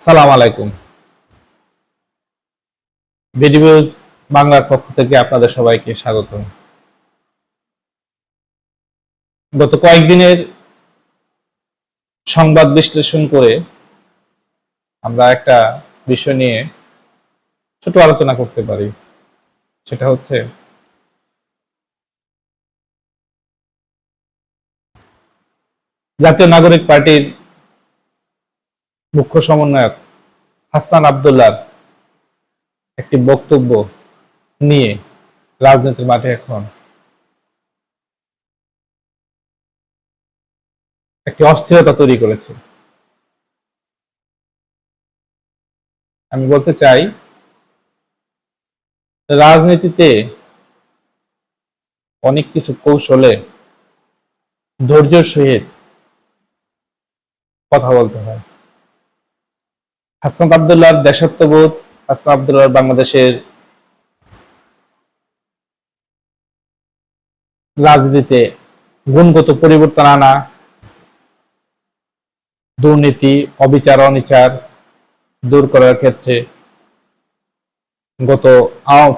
সালাম আলাইকুম। ভিডিওজ বাংলার পক্ষ থেকে আপনাদের সবাইকে স্বাগত গত কয়েকদিনের সংবাদ বিশ্লেষণ করে আমরা একটা বিষয় নিয়ে ছোট আলোচনা করতে পারি। সেটা হচ্ছে, জাতীয় নাগরিক পার্টির মুখ্য সমন্বয়ক হাসান আবদুল্লার একটি বক্তব্য নিয়ে রাজনীতির মাঠে এখন একটি অস্থিরতা তৈরি করেছে। আমি বলতে চাই, রাজনীতিতে অনেক কিছু কৌশলে ধৈর্যের সহিত কথা বলতে হয়। হাসনাত আবদুল্লাহর দেশাত্মবোধ, হাসনাত আবদুল্লাহ বাংলাদেশের রাজনীতিতে গুণগত পরিবর্তন আনা, দুর্নীতি, অবিচার, অনিচার দূর করার ক্ষেত্রে গত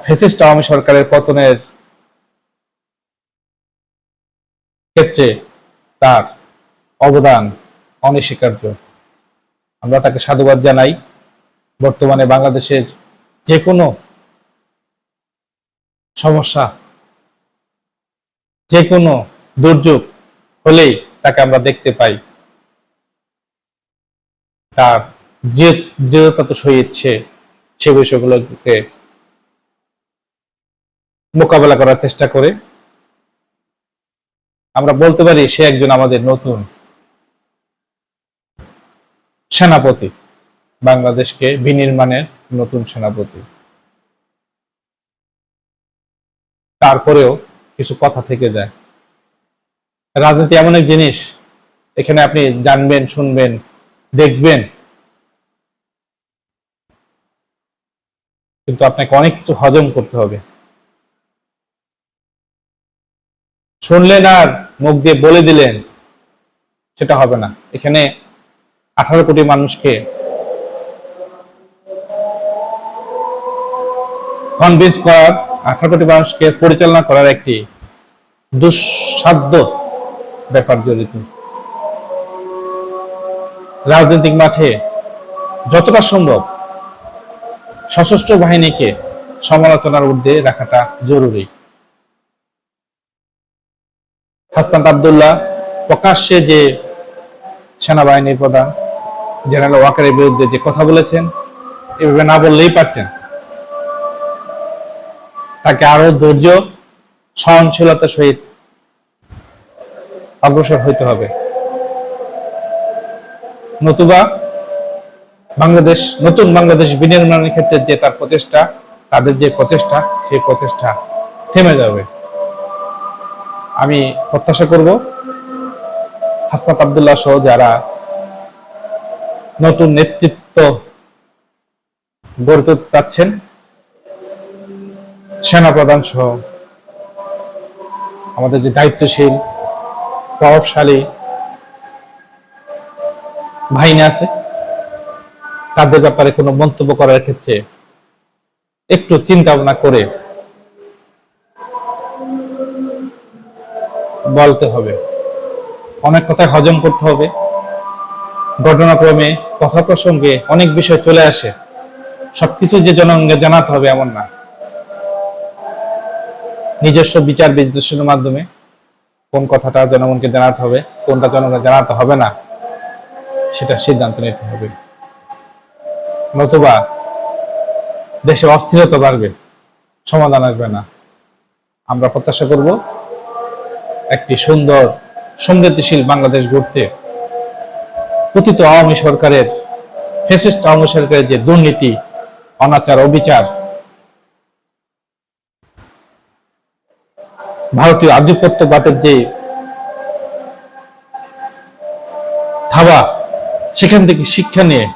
ফেসিস্ট আওয়ামী সরকারের পতনের ক্ষেত্রে তার অবদান অনস্বীকার্য। আমরা তাকে সাধুবাদ জানাই। বর্তমানে বাংলাদেশের যে কোনো সমস্যা যে কোনো দুর্যোগ হলেই তাকে আমরা দেখতে পাই। তার দৃঢ়তা তো সহিত সে সে বিষয়গুলোকে মোকাবেলা করার চেষ্টা করে। আমরা বলতে পারি সে একজন আমাদের নতুন সেনাপতি, বাংলাদেশকে বিনির্মাণের নতুন সেনাপতি। তারপরেও কিছু কথা থেকে যায়। রাজনীতি এমন এক জিনিস, এখানে আপনি জানবেন, শুনবেন, দেখবেন। কিন্তু আপনাকে অনেক কিছু হজম করতে হবে। শুনলেন আর মুখ দিয়ে বলে দিলেন, সেটা হবে না। এখানে আঠারো কোটি মানুষকে কনভিন্স করার, আঠারো কোটি মানুষকে পরিচালনা করার একটি দুঃসাধ্য ব্যাপার জড়িত। রাজনৈতিক মাঠে যতটা সম্ভব সশস্ত্র বাহিনীকে সমালোচনার ঊর্ধ্বে রাখাটা জরুরি। হাসনাত আবদুল্লাহ প্রকাশ্যে যে সেনাবাহিনীর প্রধান জেনারেল ওয়াকারের বিরুদ্ধে যে কথা বলেছেন, এভাবে না বললেই পারতেন। তাকে আরও ধৈর্য সহনশীলতার সহিত অগ্রসর হইতে হবে। নতুবা বাংলাদেশ, নতুন বাংলাদেশ বিনির্মাণের ক্ষেত্রে যে তার প্রচেষ্টা, তাদের যে প্রচেষ্টা, সেই প্রচেষ্টা থেমে যাবে। আমি প্রত্যাশা করব, হাসনাত আবদুল্লাহ সহ যারা নতুন নেতৃত্ব গড়ে তুলতে চাচ্ছেন সেনাপ্রধান সহ আমাদের যে দায়িত্বশীল, প্রভাবশালী বাহিনী আছে, তাদের ব্যাপারে কোনো মন্তব্য করার ক্ষেত্রে একটু চিন্তা ভাবনা করে বলতে হবে। অনেক কথা হজম করতে হবে। ঘটনাক্রমে, কথা প্রসঙ্গে অনেক বিষয় চলে আসে। সবকিছু যে জনগণকে জানাতে হবে এমন না। নিজস্ব বিচার বিশ্লেষণের মাধ্যমে কোন কথাটা জনগণকে জানাতে হবে, কোনটা জনগণকে জানাতে হবে না, সেটা সিদ্ধান্ত নিতে হবে। নতুবা দেশে অস্থিরতা বাড়বে, সমাধান আসবে না। আমরা প্রত্যাশা করব একটি সুন্দর, সমৃদ্ধিশীল বাংলাদেশ গড়তে। পতিত আওয়ামী সরকারের ফেসিস্ট আওয়ামী সরকারের যে দুর্নীতি, অনাচার, অবিচার, ভারতীয় আধিপত্যবাদের যে থাবা সেখান থেকে শিক্ষা নিয়ে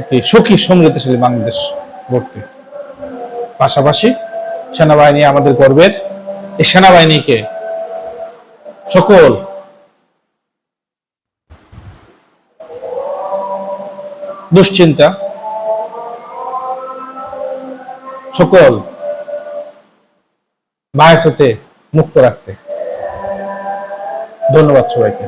একটি সুখী সমৃদ্ধশালী বাংলাদেশ গড়তে। পাশাপাশি সেনাবাহিনী আমাদের গর্বের, এই সেনাবাহিনীকে সকল। দুশ্চিন্তা। সকল। বায়াস হতে মুক্ত রাখতে। ধন্যবাদ সবাইকে।